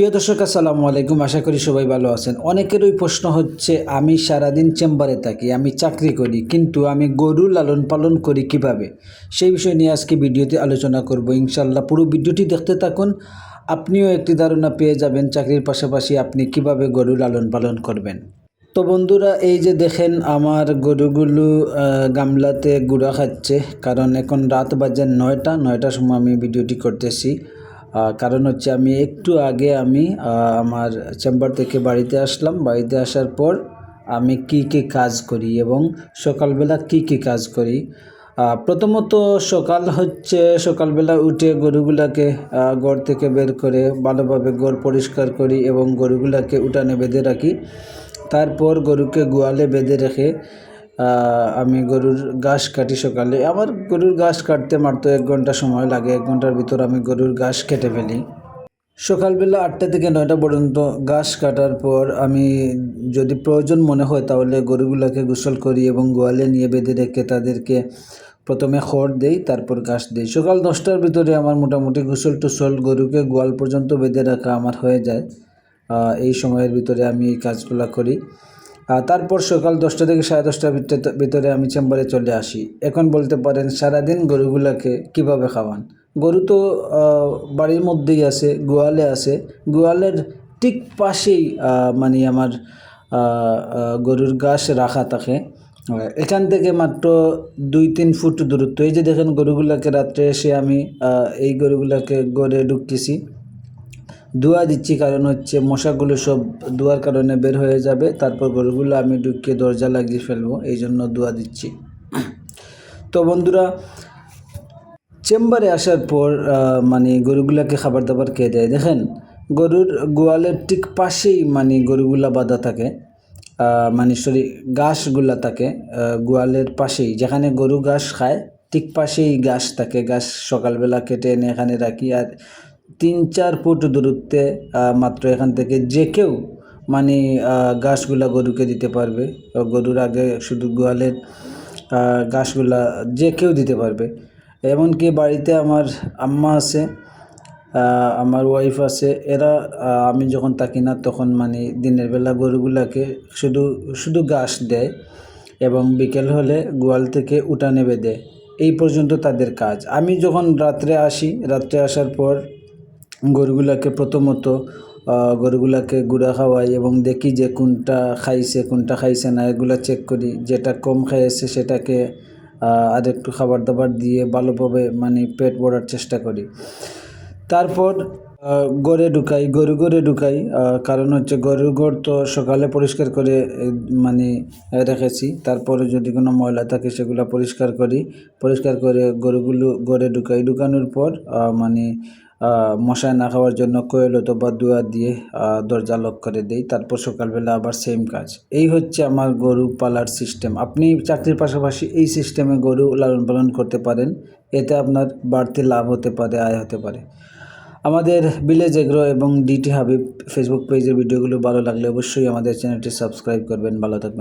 প্রিয় দর্শক, আসসালামু আলাইকুম। আশা করি সবাই ভালো আছেন। অনেকেরই প্রশ্ন হচ্ছে, আমি সারাদিন চেম্বারে থাকি, আমি চাকরি করি, কিন্তু আমি গরু লালন পালন করি কীভাবে? সেই বিষয় নিয়ে আজকে ভিডিওতে আলোচনা করব। ইনশাল্লাহ পুরো ভিডিওটি দেখতে থাকুন। আপনিও একটি ধারণা পেয়ে যাবেন, চাকরির পাশাপাশি আপনি কীভাবে গরু লালন পালন করবেন। তো বন্ধুরা, এই যে দেখেন, আমার গরুগুলো গামলাতে গুঁড়া খাচ্ছে, কারণ এখন রাত বাজে নয়টা, নয়টার সময় আমি ভিডিওটি করতেছি। কারণ হচ্ছে আমি একটু আগে আমি আমার চেম্বার থেকে বাড়িতে আসলাম। বাড়িতে আসার পর আমি কি কি কাজ করি এবং সকালবেলা কি কি কাজ করি। প্রথমত সকাল হচ্ছে সকালবেলা উঠে গরুগুলাকে ঘর থেকে বের করে ভালোভাবে ঘর পরিষ্কার করি এবং গরুগুলাকে উঠানে বেঁধে রাখি। তারপর গরুকে গোয়ালে বেঁধে রেখে আমি গরুর ঘাস কাটি সকালে। আমার গরুর ঘাস কাটতে মাত্র এক ঘণ্টা সময় লাগে। এক ঘণ্টার ভিতর আমি গরুর ঘাস কেটে ফেলি। সকালবেলা আটটা থেকে নয়টা পর্যন্ত ঘাস কাটার পর আমি যদি প্রয়োজন মনে হয় তাহলে গরুগুলোকে গোসল করি এবং গোয়ালে নিয়ে বেঁধে রেখে তাদেরকে প্রথমে খড় দেই, তারপর ঘাস দিই। সকাল দশটার ভিতরে আমার মোটামুটি গোসল টুসল গরুকে গোয়াল পর্যন্ত বেঁধে রাখা আমার হয়ে যায়। এই সময়ের ভিতরে আমি এই কাজগুলো করি। তারপর সকাল দশটা থেকে সাড়ে দশটার ভিতরে- আমি চেম্বারে চলে আসি। এখন বলতে পারেন সারাদিন গরুগুলোকে কীভাবে খাওয়ান? গরু তো বাড়ির মধ্যেই আছে, গোয়ালে আছে। গোয়ালের ঠিক পাশেই মানে আমার গরুর ঘাস রাখা থাকে। এখান থেকে মাত্র দুই তিন ফুট দূরত্ব। এই যে দেখেন গরুগুলাকে রাত্রে এসে আমি এই গরুগুলাকে গড়ে ঢুকতেছি। ধোয়া দিচ্ছি কারণ হচ্ছে মশাগুলো সব ধোয়ার কারণে বের হয়ে যাবে। তারপর গরুগুলো আমি ঢুকিয়ে দরজা লাগিয়ে ফেলব এই জন্য ধোয়া দিচ্ছি। তো বন্ধুরা, চেম্বারে আসার পর মানে গরুগুলাকে খাবার দাবার খেয়ে দেয়। দেখেন, গরুর গোয়ালের ঠিক পাশেই মানে গরুগুলা বাঁধা থাকে মানে সরি, ঘাসগুলা থাকে গোয়ালের পাশেই। যেখানে গরু ঘাস খায়, ঠিক পাশেই ঘাস থাকে। ঘাস সকালবেলা কেটে এনে এখানে রাখি আর তিন চার ফুট দূরত্বে মাত্র এখান থেকে যে কেউ মানে ঘাসগুলা গরুকে দিতে পারবে। গরুর আগে শুধু গোয়ালের ঘাসগুলা যে কেউ দিতে পারবে। এমনকি বাড়িতে আমার আম্মা আছে আমার ওয়াইফ আছে, এরা আমি যখন থাকি না, তখন মানে দিনের বেলা গরুগুলাকে শুধু শুধু ঘাস দেয় এবং বিকেল হলে গোয়াল থেকে উঠানে বেঁধে এই পর্যন্ত তাদের কাজ। আমি যখন রাত্রে আসি, রাত্রে আসার পর গরুগুলাকে প্রথমত গরুগুলাকে গুঁড়া খাওয়াই এবং দেখি যে কোনটা খাইছে কোনটা খাইছে না, এগুলা চেক করি। যেটা কম খাইছে সেটাকে আর একটু খাবার দাবার দিয়ে ভালোভাবে মানে পেট ভরার চেষ্টা করি। তারপর গড়ে ঢুকাই, গরু গড়ে ঢুকাই কারণ হচ্ছে গরুর ঘর তো সকালে পরিষ্কার করে মানে রেখেছি। তারপরে যদি কোনো ময়লা থাকে সেগুলো পরিষ্কার করি। পরিষ্কার করে গরুগুলো গড়ে ঢুকাই। ঢুকানোর পর মানে আহ, মশা না খাওয়ার জন্য কোয়েল অথবা দুয়া দিয়ে দরজা লক করে দেই তারপর সকালবেলা আবার সেম কাজ। এই হচ্ছে আমার গরু পালার সিস্টেম আপনি চাকরির পাশাপাশি এই সিস্টেমে গরু লালন পালন করতে পারেন। এতে আপনার বাড়তি লাভ হতে পারে আয় হতে পারে। আমাদের ভিলেজ এগ্রো এবং ডিটি হাবিব ফেসবুক পেজের ভিডিওগুলো ভালো লাগলে অবশ্যই আমাদের চ্যানেলটি সাবস্ক্রাইব করবেন। ভালো থাকবেন।